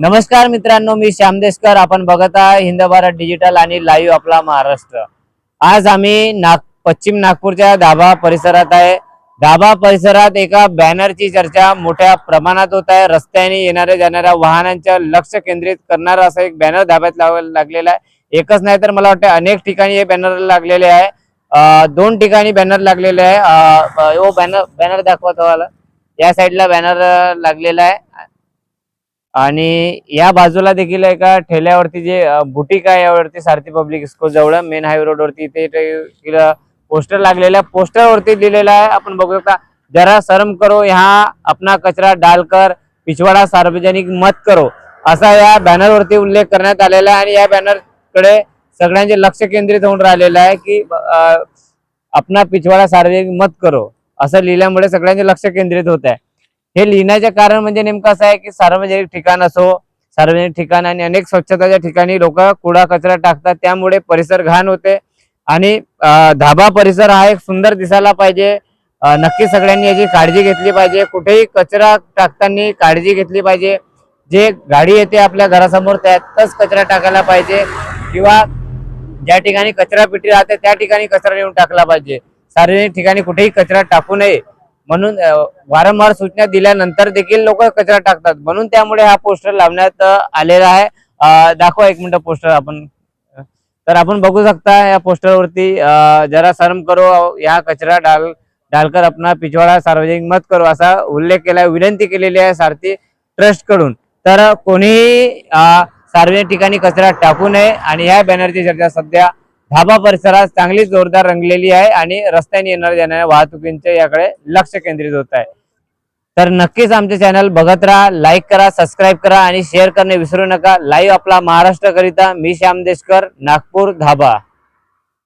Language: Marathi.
नमस्कार मित्रांनो मी श्याम देशकर. आपण बघत आहे हिंद भारत डिजिटल आणि लाईव्ह आपला महाराष्ट्र. आज आम्ही नाग पश्चिम नागपूरच्या धाबा परिसरात आहे. धाबा परिसरात एका बॅनरची चर्चा मोठ्या प्रमाणात होत आहे. रस्त्याने येणाऱ्या जाणाऱ्या वाहनांच्या लक्ष केंद्रित करणारा असा एक बॅनर धाब्यात लाव- लागलेला आहे. एकच नाही तर मला वाटतं अनेक ठिकाणी हे बॅनर लागलेले आहे. दोन ठिकाणी बॅनर लागलेले आहे. हो, बॅनर बॅनर दाखवतो मला या साईडला बॅनर लागलेला आहे. आणि या बाजूला देखील एका ठेल्यावरती जे बुटीक आहे यावरती सारथी पब्लिक स्कूल जवळ मेन हायवे रोड वरती ते पोस्टर लागलेलं पोस्टर वरती लिहिलेलं आहे. आपण बघू शकता जरा शर्म करो यहाँ अपना कचरा डालकर पिछवाडा सार्वजनिक मत करो असा या बॅनर वरती उल्लेख करण्यात आलेला आहे. आणि या बॅनरकडे सगळ्यांचे लक्ष केंद्रित होऊन राहिलेलं आहे की अपना पिछवाडा सार्वजनिक मत करो असं लिहिल्यामुळे सगळ्यांचे लक्ष केंद्रित होत आहे. हे लिहिण्याचे कारण म्हणजे नेमकं असं आहे की सार्वजनिक ठिकाण असो सार्वजनिक ठिकाण आणि अनेक स्वच्छताच्या ठिकाणी लोक कुडा कचरा टाकतात. त्यामुळे परिसर घाण होते आणि धाबा परिसर हा एक सुंदर दिसायला पाहिजे. नक्की सगळ्यांनी याची काळजी घेतली पाहिजे. कुठेही कचरा टाकताना काळजी घेतली पाहिजे. जे गाडी येते आपल्या घरासमोर त्यातच कचरा टाकायला पाहिजे किंवा ज्या ठिकाणी कचरा पिटी राहते त्या ठिकाणी कचरा नेऊन टाकला पाहिजे. सार्वजनिक ठिकाणी कुठेही कचरा टाकू नये. म्हणून वारंवार सूचना दिल्यानंतर देखील लोक कचरा टाकतात. म्हणून त्यामुळे हा पोस्टर लावण्यात आलेला आहे. दाखवा एक मिनिट पोस्टर आपण. तर आपण बघू शकता या पोस्टरवरती जरा शर्म करो या कचरा डाल डालकर अपना पिछवाडा सार्वजनिक मत करो असा उल्लेख केला विनंती केलेली आहे सारथी ट्रस्टकडून तर कोणीही सार्वजनिक ठिकाणी कचरा टाकू नये आणि या बॅनरची चर्चा सध्या धाबा परिसरात चांगली जोरदार रंगलेली आहे आणि रस्त्याने येणाऱ्या जाणाऱ्या वाहतुकींचे याकडे लक्ष केंद्रित होत आहे. तर नक्कीच आमचे चॅनल बघत राहा लाईक करा सबस्क्राईब करा आणि शेअर करणे विसरू नका. लाईव्ह आपला महाराष्ट्र करिता मी श्याम देशकर नागपूर धाबा